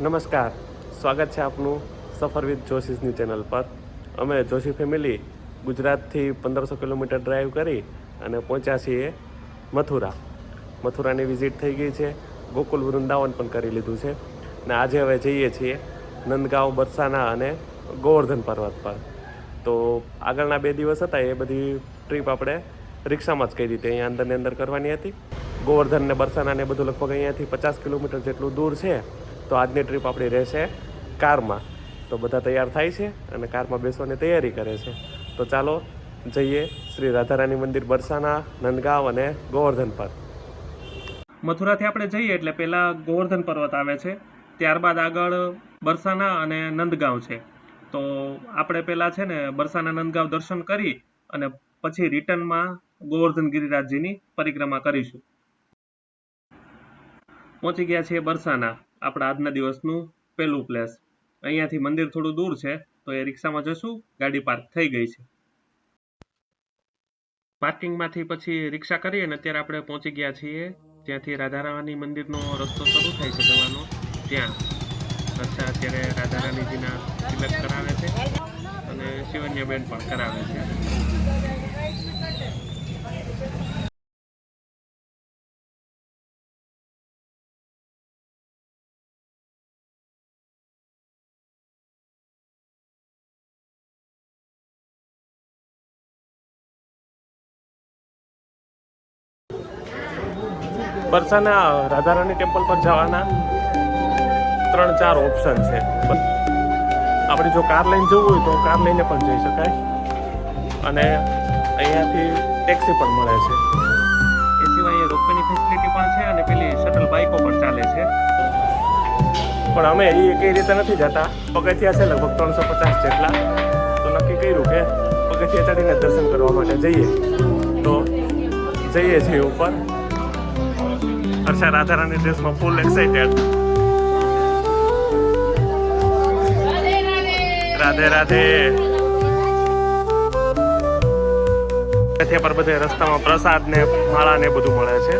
નમસ્કાર. સ્વાગત છે આપનું સફર વિથ જોશીસની ચેનલ પર. અમે જોશી ફેમિલી ગુજરાતથી પંદરસો કિલોમીટર ડ્રાઈવ કરી અને પહોંચ્યા છીએ મથુરા. મથુરાની વિઝિટ થઈ ગઈ છે. ગોકુલ વૃંદાવન પણ કરી લીધું છે. ને આજે હવે જઈએ છીએ નંદગાંવ, બરસાના અને ગોવર્ધન પર્વત પર. તો આગળના બે દિવસ હતા એ બધી ટ્રીપ આપણે રિક્ષામાં જ કઈ રીતે અહીંયા અંદરની અંદર કરવાની હતી. ગોવર્ધન ને બરસાના ને બધું લગભગ અહીંયાથી પચાસ કિલોમીટર જેટલું દૂર છે, તો આજની ટ્રીપ આપણી રહેશે કારમાં. તો બધા તૈયાર થાય છે અને કારમાં બેસવાની તૈયારી કરે છે. તો ચાલો જઈએ શ્રી રાધારાની મંદિર, બરસાના, નંદગાંવ અને ગોવર્ધન પર. મથુરાથી આપણે જઈએ એટલે પહેલાં ગોવર્ધન પર્વત આવે છે, ત્યારબાદ આગળ બરસાના અને નંદગાંવ છે. તો આપણે પહેલાં છે ને બરસાના, નંદગાંવ દર્શન કરી અને પછી રિટર્નમાં ગોવર્ધન ગિરિરાજજીની પરિક્રમા કરીશું. પહોંચી ગયા છીએ બરસાના, આપણા આજના દિવસનું પહેલું પ્લેસ અહીંયાથી મંદિર થોડું દૂર છે, તો એ રિક્ષામાં જશું, ગાડી પાર્ક થઈ ગઈ છે. પાર્કિંગમાંથી પછી રિક્ષા કરી અને અત્યારે આપણે પહોંચી ગયા છીએ ત્યાંથી રાધારાણી મંદિરનો રસ્તો શરૂ થાય છે જવાનો, ત્યાં. અચ્છા અત્યારે રાધારાણીજીના તિલક કરાવે છે અને શિવન્યબેન પણ કરાવે છે. બરસાના રાધારાણી ટેમ્પલ પર જવાના ત્રણ ચાર ઓપ્શન છે. આપણે જો કાર લઈને જવું હોય તો કાર લઈને પણ જઈ શકાય. અને અહીંયાથી ટેક્સી પણ મળે છે. એ સિવાય રોપવેની ફેસિલિટી પણ છે અને પેલી શટલ બાઇકો પણ ચાલે છે. પણ અમે એ કઈ રીતે નથી જતા. પગથિયા છે લગભગ ત્રણસો પચાસ જેટલા. તો નક્કી કર્યું કે પગથિયા ચડીને દર્શન કરવા માટે જઈએ. તો જઈએ છીએ ઉપર. હર્ષા રાધારાની ડ્રેસમાં ફૂલ એક્સાઇટેડ રાધે રાધે. ત્યાં પર બધે રસ્તામાં પ્રસાદ ને માળા ને બધું મળે છે.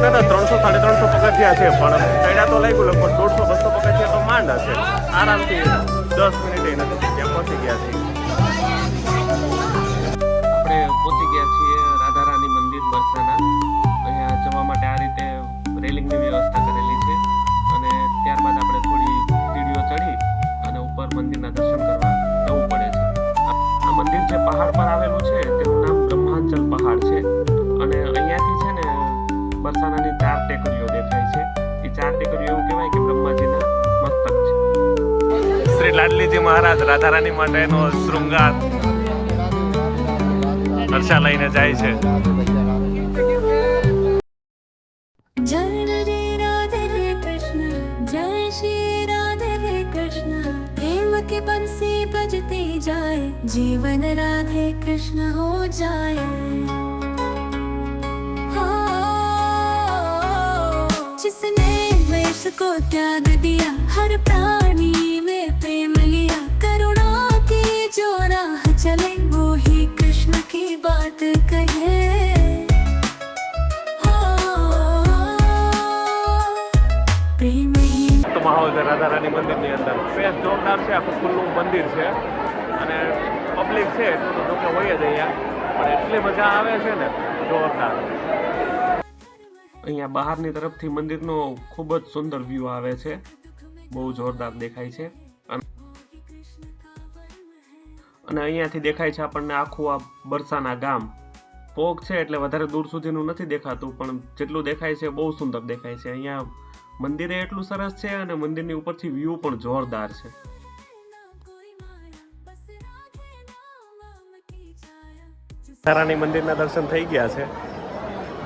દાદા ત્રણસો સાડી ત્રણસો પગથિયા છે, પણ ચડ્યા તો લાગ્યું, લગભગ દોઢસો, બસો પગથિયા તો માંડ હશે આરામથી દસ મિનિટ એના ત્યાં પહોંચી ગયા છે આપણે પહોંચી ગયા છીએ. મંદિર અહીંયા જવા માટે આ રીતે રેલિંગની વ્યવસ્થા કરેલી છે. અને ત્યારબાદ આપણે થોડી સીડીઓ ચડી અને ઉપર મંદિરના દર્શન કરવા જવું પડે છે. આ મંદિર જે પહાડ પર આવેલું છે, તેનું નામ બ્રહ્માંચલ પહાડ છે. અને અહીંયાથી છે ને બરસાનાની ચાર ટેકરીઓ દેખાય છે. એ ચાર ટેકરીઓ એવું કહેવાય કે બ્રહ્માજીના મસ્તક છે. શ્રી લાડલીજી મહારાજ રાધારાની માટેનો શૃંગાર. હર્ષા લઈને જાય છે. जीवन राधे कृष्ण हो जाए हाँ, जिसने वेश को त्याग दिया हर प्राणी में प्रेम लिया करुणा की जो राह चले वो ही कृष्ण की बात कहे પ્રેમ હી તો માહોલ છે રાધારાની મંદિરની અંદર સ્પેસ જોરદાર છે આખું ખુલ્લું મંદિર છે અને પબ્લિક છે, તો જોકે હોય જ અહીંયા. પણ એટલી મજા આવે છે ને, જોરદાર. અહીંયા બહારની તરફથી મંદિરનો ખૂબ જ સુંદર વ્યૂ આવે છે. બહુ જોરદાર દેખાય છે. અને- અહીંયાથી દેખાય છે આપણને આખું આ બરસાના ગામ. પોગ છે એટલે વધારે દૂર સુધીનું નથી દેખાતું, પણ જેટલું દેખાય છે બહુ સુંદર દેખાય છે. અહીંયા મંદિરે એટલું સરસ છે અને મંદિરની ઉપરથી વ્યૂ પણ જોરદાર છે. તારાની મંદિરના દર્શન થઈ ગયા છે.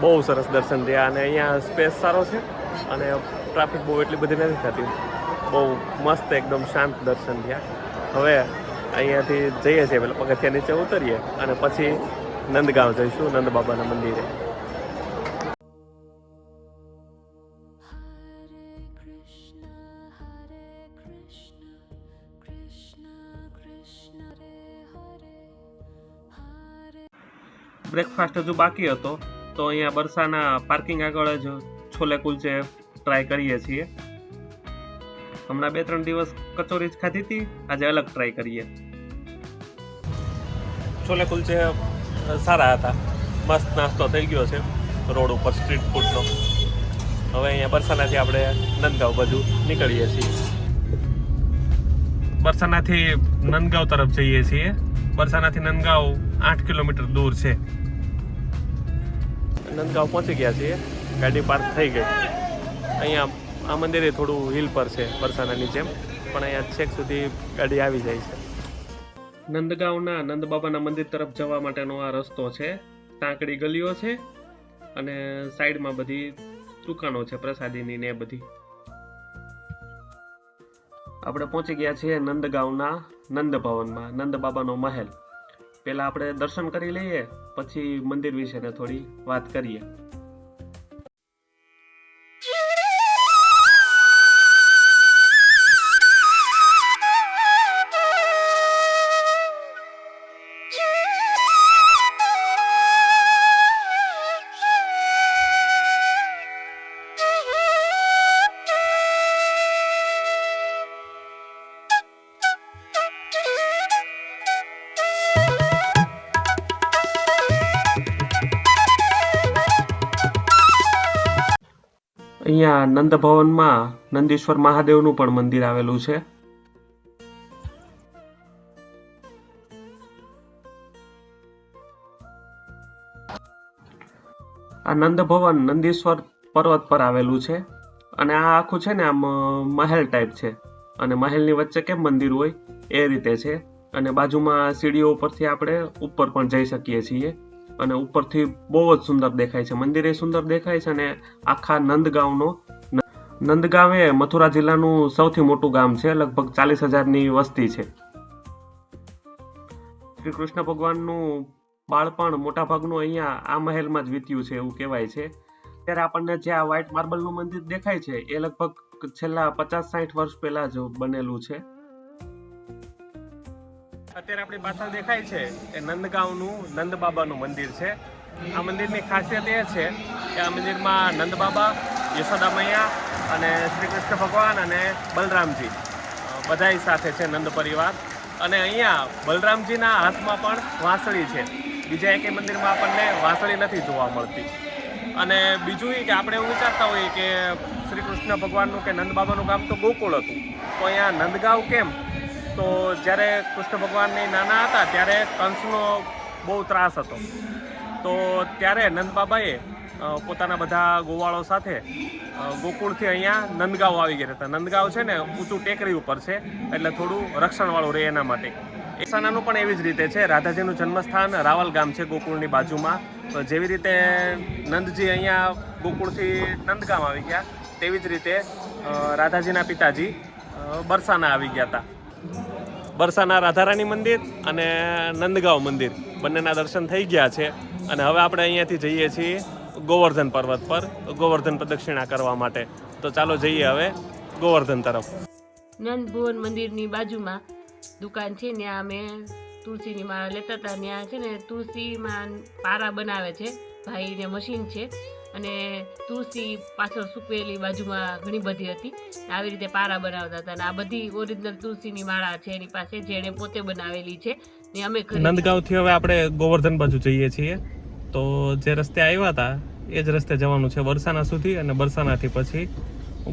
બહુ સરસ દર્શન થયા અને અહીંયા સ્પેસ સારો છે અને ટ્રાફિક બહુ એટલી બધી નથી થતી. બહુ મસ્ત એકદમ શાંત દર્શન થયા. હવે અહીંયાથી જઈએ છીએ, પેલા પગથિયા નીચે ઉતરીએ અને પછી નંદગાંવ જઈશું નંદ બાબાના મંદિરે. બ્રેકફાસ્ટ હજુ બાકી હતો, તો અહીંયા બરસાના પાર્કિંગ આગળ જ છોલે કુલચે ટ્રાય કરીએ છીએ. હમણાં બે ત્રણ દિવસ કચોરી જ ખાધી હતી, આજે અલગ ટ્રાય કરીએ. છોલે કુલચે સારા હતા. મસ્ત નાસ્તો થઈ ગયો છે, રોડ ઉપર સ્ટ્રીટ ફૂડનો હવે અહીંયા બરસાનાથી આપણે નંદગાંવ બાજુ નીકળીએ છીએ. બરસાનાથી નંદગાંવ તરફ જઈએ છીએ. બરસાનાથી નંદગાંવ આઠ કિલોમીટર દૂર છે. નંદગાંવ પહોંચી ગયા છીએ. ગાડી પાર્ક થઈ ગઈ. અહીંયા આ મંદિરે થોડું હિલ પર છે બરસાનાની જેમ. પણ અહીંયા છેક સુધી ગાડી આવી જાય છે. નંદગાંવના નંદબાબાના મંદિર તરફ જવા માટેનો આ રસ્તો છે. સાંકડી ગલીઓ છે અને સાઈડમાં બધી દુકાનો છે પ્રસાદીની ને બધી. આપણે પહોંચી ગયા છીએ નંદગાંવના નંદ ભવનમાં નંદ બાબાનો મહેલ. પહેલાં આપણે દર્શન કરી લઈએ, પછી મંદિર વિશેને થોડી વાત કરીએ. અહીંયા નંદ ભવનમાં નંદીશ્વર મહાદેવનું પણ મંદિર આવેલું છે. આ નંદ ભવન નંદીશ્વર પર્વત પર આવેલું છે અને આ આખું છે ને આમ મહેલ ટાઈપ છે. અને મહેલની વચ્ચે કેમ મંદિર હોય એ રીતે છે. અને બાજુમાં સીડીઓ ઉપરથી આપણે ઉપર પણ જઈ શકીએ છીએ. અને ઉપરથી બહુ જ સુંદર દેખાય છે. મંદિર એ સુંદર દેખાય છે અને આખા નંદગાંવનો નંદગાંવ એ મથુરા જિલ્લાનું સૌથી મોટું ગામ છે. લગભગ ચાલીસ હજારની વસ્તી છે. શ્રી કૃષ્ણ ભગવાનનું બાળપણ મોટાભાગનું અહીંયા આ મહેલમાં જ વીત્યું છે એવું કહેવાય છે. ત્યારે આપણને જે આ વ્હાઇટ માર્બલનું મંદિર દેખાય છે, એ લગભગ છેલ્લા પચાસ સાઠ વર્ષ પહેલા જ બનેલું છે. અત્યારે આપણી પાછળ દેખાય છે એ નંદગાંવનું નંદ બાબાનું મંદિર છે. આ મંદિરની ખાસિયત એ છે કે આ મંદિરમાં નંદ બાબા યશોદા મૈયા અને શ્રી કૃષ્ણ ભગવાન અને બલરામજી બધા સાથે છે નંદ પરિવાર. અને અહીંયા બલરામજીના હાથમાં પણ વાંસળી છે. બીજા એકે મંદિરમાં આપણને વાંસળી નથી જોવા મળતી. અને બીજું એ કે આપણે એવું વિચારતા હોઈએ કે શ્રી કૃષ્ણ ભગવાનનું કે નંદ બાબાનું ગામ તો ગોકુળ હતું. તો અહીંયા નંદગાંવ કેમ? તો જ્યારે કૃષ્ણ ભગવાનની નાના હતા ત્યારે કંસનો બહુ ત્રાસ હતો. તો ત્યારે નંદબાબાએ પોતાના બધા ગોવાળો સાથે ગોકુળથી અહીંયા નંદગાંવ આવી ગયા હતા. નંદગાંવ છે ને, ઊંચું ટેકરી ઉપર છે, એટલે થોડું રક્ષણવાળું રહે એના માટે. એસાનાનું પણ એવી જ રીતે છે. રાધાજીનું જન્મસ્થાન રાવલ ગામ છે ગોકુળની બાજુમાં. તો જેવી રીતે નંદજી અહીંયા ગોકુળથી નંદગામ આવી ગયા, તેવી જ રીતે રાધાજીના પિતાજી બરસાના આવી ગયા હતા. બરસાના રાધારાણી મંદિર અને નંદગાંવ મંદિર. બંનેના દર્શન થઈ ગયા છે. અને હવે આપણે અહીંયાથી જઈએ છીએ ગોવર્ધન પર્વત પર, ગોવર્ધન પ્રદક્ષિણા કરવા માટે. તો ચાલો જઈએ હવે ગોવર્ધન તરફ. નંદ ભુવન મંદિરની બાજુમાં દુકાન છે. ત્યાં અમે તુલસીની માળા લેતા હતા. ત્યાં છે ને તુલસીમાં પારા બનાવે છે. ભાઈને મશીન છે. અને તુલસી પાછળ સૂકવેલી બાજુમાં ઘણી બધી હતી. આવી રીતે પારા બનાવતા હતા અને આ બધી ઓરિજિનલ તુલસીની માળા છે એની પાસે જેણે પોતે બનાવેલી છે ને અમે નંદગાંવથી હવે આપણે ગોવર્ધન બાજુ જઈએ છીએ. તો જે રસ્તે આવ્યા હતા, એ જ રસ્તે જવાનું છે વરસાના સુધી અને બરસાનાથી પછી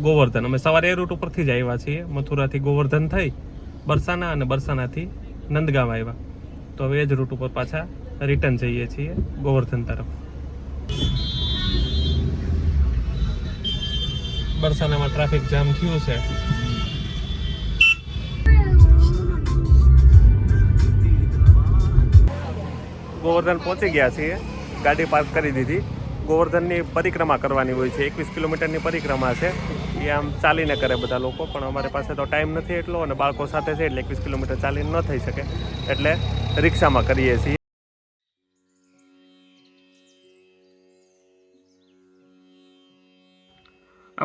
ગોવર્ધન. અમે સવારે એ રૂટ ઉપરથી જ આવ્યા છીએ. મથુરાથી ગોવર્ધન થઈ બરસાના અને બરસાનાથી નંદગામ આવ્યા. તો હવે એ જ રૂટ ઉપર પાછા રિટર્ન જઈએ છીએ ગોવર્ધન તરફ. બરસાનામાં ટ્રાફિક જામ થયું છે. ગોવર્ધન પહોંચી ગયા છીએ. ગાડી પાર્ક કરી દીધી. ગોવર્ધનની પરિક્રમા કરવાની હોય છે. એકવીસ કિલોમીટરની પરિક્રમા છે. એ આમ ચાલીને કરે બધા લોકો, પણ અમારી પાસે તો ટાઈમ નથી એટલો અને બાળકો સાથે છે એટલે એકવીસ કિલોમીટર ચાલીને ન થઈ શકે. એટલે રિક્ષામાં કરીએ છીએ.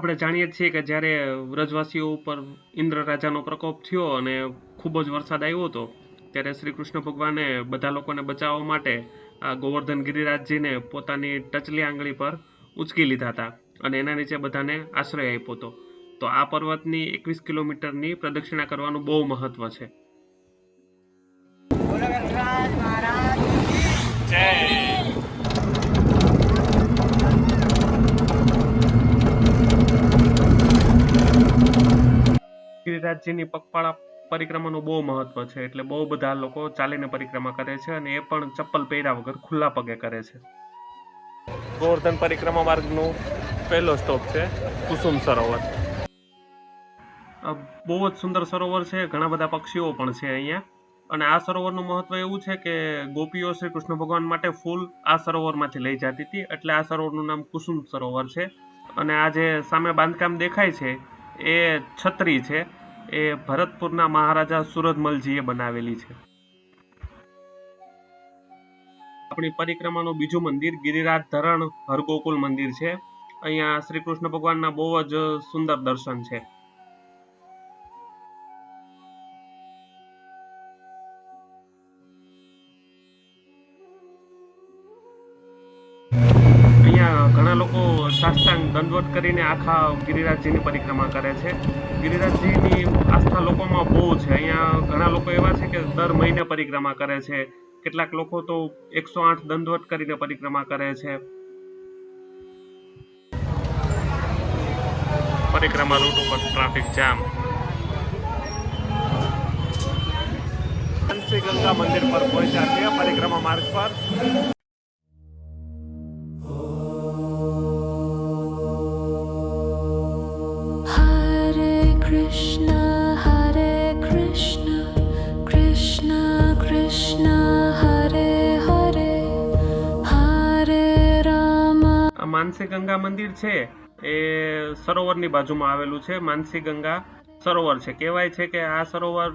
આપણે જાણીએ છીએ કે જ્યારે વ્રજવાસીઓ ઉપર ઇન્દ્ર રાજાનો પ્રકોપ થયો અને ખૂબ જ વરસાદ આવ્યો હતો, ત્યારે શ્રી કૃષ્ણ ભગવાને બધા લોકોને બચાવવા માટે આ ગોવર્ધન ગિરિરાજજીને પોતાની ટચલી આંગળી પર ઉચકી લીધા હતા અને એના નીચે બધાને આશ્રય આપ્યો હતો. તો આ પર્વતની એકવીસ કિલોમીટરની પ્રદક્ષિણા કરવાનું બહુ મહત્વ છે. ગિરિરાજજીની પગપાળા પરિક્રમાનું બહુ મહત્વ છે એટલે બહુ બધા લોકો ચાલીને પરિક્રમા કરે છે અને એ પણ ચપ્પલ પહેર્યા વગર ખુલ્લા પગે કરે છે. ગોવર્ધન પરિક્રમા માર્ગનું પહેલો સ્ટોપ છે કુસુમ સરોવર. બહુ જ સુંદર સરોવર છે ઘણા બધા પક્ષીઓ પણ છે અહીંયા. અને આ સરોવરનું મહત્વ એવું છે કે ગોપીઓ શ્રી કૃષ્ણ ભગવાન માટે ફૂલ આ સરોવરમાંથી લઈ જતી હતી એટલે આ સરોવરનું નામ કુસુમ સરોવર છે. અને આ જે સામે બાંધકામ દેખાય છે એ છત્રી છે. એ ભરતપુરના મહારાજા સુરજમલજીએ બનાવેલી છે. આપણી પરિક્રમાનું બીજું મંદિર ગિરિરાજ ધરણ હરગોકુલ મંદિર છે. અહીંયા શ્રી કૃષ્ણ ભગવાનના બહુ જ સુંદર દર્શન છે. સાષ્ટાંગ દંડવત કરીને આખા ગિરિરાજજીની પરિક્રમા કરે છે. ગિરિરાજજીની આસ્થા લોકોમાં બહુ છે. અહીંયા ઘણા લોકો એવા છે કે દર મહિને પરિક્રમા કરે છે. કેટલાક લોકો તો એકસો આઠ દંડવત કરીને પરિક્રમા કરે છે. પરિક્રમા રૂટ ઉપર ટ્રાફિક જામ. ગંગા મંદિર પર પહોંચ્યા છે પરિક્રમા માર્ગ પર. આ માનસી ગંગા મંદિર છે, એ સરોવરની બાજુમાં આવેલું છે, માનસી ગંગા સરોવર છે. કહેવાય છે કે આ સરોવર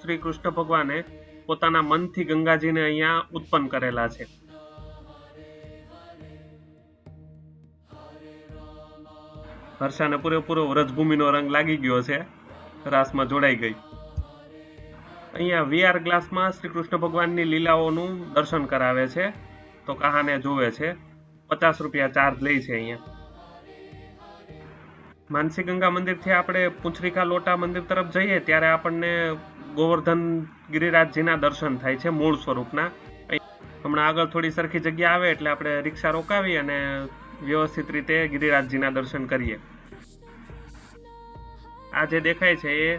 શ્રી કૃષ્ણ ભગવાને પોતાના મનથી ગંગાજીને અહીંયા ઉત્પન્ન કરેલા છે. હર્ષાને પૂરેપૂરો વ્રજભૂમિનો રંગ લાગી ગયો છે, રાસમાં જોડાઈ ગઈ. અહીંયા વીઆર ગ્લાસમાં શ્રી કૃષ્ણ ભગવાનની લીલાઓનું દર્શન કરાવે છે, તો કહાને જોવે છે? પચાસ રૂપિયા ચાર્જ લે છે અહીંયા. માનસી ગંગા મંદિરથી આપણે પુંછરીકા લોટા મંદિર તરફ જઈએ ત્યારે આપણને ગોવર્ધન ગિરિરાજજીના દર્શન થાય છે મૂળ સ્વરૂપના. હમણાં આગળ થોડી સરખી જગ્યા આવે એટલે આપણે રિક્ષા રોકાવી અને વ્યવસ્થિત રીતે ગિરિરાજજીના દર્શન કરીએ. આ જે દેખાય છે એ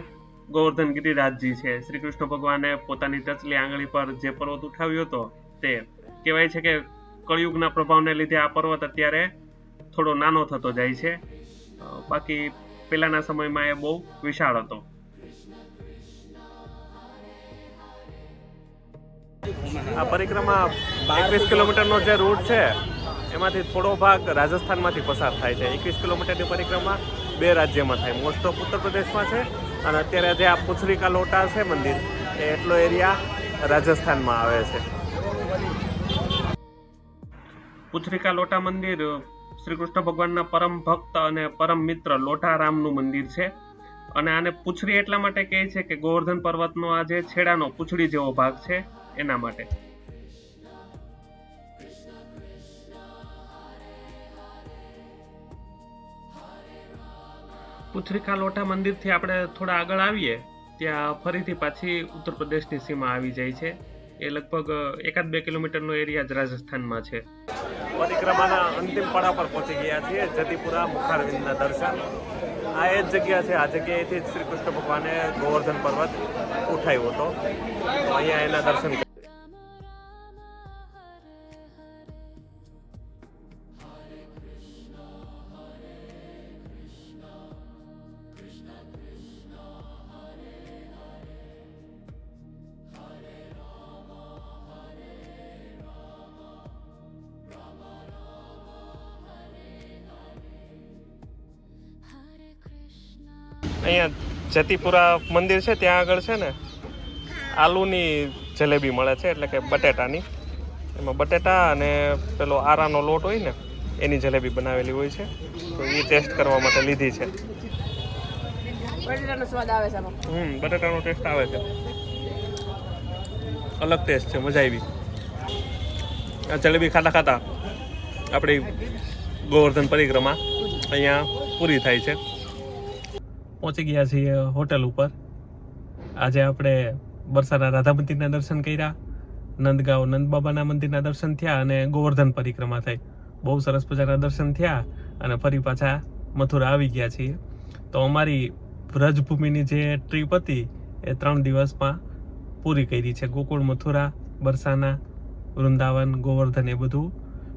ગોવર્ધન ગિરિરાજજી છે. શ્રી કૃષ્ણ ભગવાને પોતાની ટચલી આંગળી પર જે પર્વત ઉઠાવ્યો હતો તે. કહેવાય છે કે કળિયુગના પ્રભાવને લીધે આ પર્વત અત્યારે થોડો નાનો થતો જાય છે. બાકી પહેલાના સમયમાં એ બહુ વિશાળ હતો. આ પરિક્રમા એકવીસ કિલોમીટરનો જે રૂટ છે, એમાંથી થોડો ભાગ રાજસ્થાનમાંથી પસાર થાય છે. એકવીસ કિલોમીટરની પરિક્રમા બે રાજ્યમાં થાય. મોસ્ટ ઓફ ઉત્તર પ્રદેશમાં છે અને અત્યારે જે આ પુછરીકા લોટા છે મંદિર એટલો એરિયા રાજસ્થાનમાં આવે છે. પુછરીકા લોટા મંદિર, શ્રી કૃષ્ણ ભગવાનના પરમ ભક્ત અને પરમ મિત્ર લોટારામનું મંદિર છે. અને આને પૂછડી એટલા માટે કહે છે કે ગોવર્ધન પર્વતનો આ જે છેડાનો પૂછડી જેવો ભાગ છે, એના માટે. પુથરિકા લોટા મંદિરથી આપણે થોડા આગળ આવીએ, ત્યાં ફરીથી પાછી ઉત્તર પ્રદેશની સીમા આવી જાય છે. એ લગભગ એકાદ બે કિલોમીટરનો એરિયા જ રાજસ્થાનમાં છે. પરિક્રમાના અંતિમ પડા પર પહોંચી ગયા છીએ, જતીપુરા મુખારવિંદના દર્શન. આ એ જ જગ્યા છે, આ જગ્યાએથી શ્રી કૃષ્ણ ભગવાને ગોવર્ધન પર્વત ઉઠાવ્યો હતો. અહીંયા એના દર્શન અહીંયા જતીપુરા મંદિર છે ત્યાં આગળ છે ને આલુની જલેબી મળે છે એટલે કે બટેટાની. એમાં બટેટા અને પેલો આરાનો લોટ હોય ને એની જલેબી બનાવેલી હોય છે. તો એ ટેસ્ટ કરવા માટે લીધી છે. બટેટાનો સ્વાદ આવે છે હમ બટેટાનો ટેસ્ટ આવે છે. અલગ ટેસ્ટ છે મજા આવી. આ જલેબી ખાતા ખાતા આપણી ગોવર્ધન પરિક્રમા અહીંયા પૂરી થાય છે. પહોંચી ગયા છીએ હોટલ ઉપર. આજે આપણે બરસાના રાધા મંદિરના દર્શન કર્યા, નંદગાંવ નંદબાબાના મંદિરના દર્શન થયા અને ગોવર્ધન પરિક્રમા થઈ. બહુ સરસ મજાના દર્શન થયા અને ફરી પાછા મથુરા આવી ગયા છીએ. તો અમારી વ્રજભૂમિની જે ટ્રીપ હતી એ ત્રણ દિવસમાં પૂરી કરી છે. ગોકુળ, મથુરા, બરસાના, વૃંદાવન, ગોવર્ધન એ બધું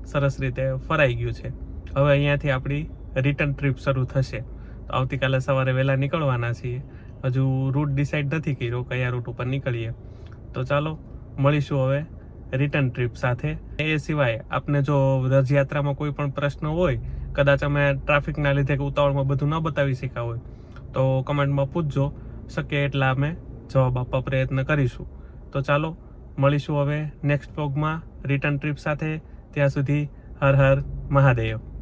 સરસ રીતે ફરાઈ ગયું છે. હવે અહીંયાથી આપણી રિટર્ન ટ્રીપ શરૂ થશે. તો આવતીકાલે સવારે વહેલા નીકળવાના છીએ. હજુ રૂટ ડિસાઈડ નથી કર્યો કયા રૂટ ઉપર નીકળીએ. તો ચાલો, મળીશું હવે રિટર્ન ટ્રીપ સાથે. એ સિવાય આપને જો રથયાત્રામાં કોઈ પણ પ્રશ્ન હોય, કદાચ અમે ટ્રાફિકના લીધે કે ઉતાવળમાં બધું ન બતાવી શક્યા હોય, તો કમેન્ટમાં પૂછજો. શક્ય એટલા અમે જવાબ આપવા પ્રયત્ન કરીશું. તો ચાલો, મળીશું હવે નેક્સ્ટ વ્લોગમાં રિટર્ન ટ્રીપ સાથે. ત્યાં સુધી હર હર મહાદેવ.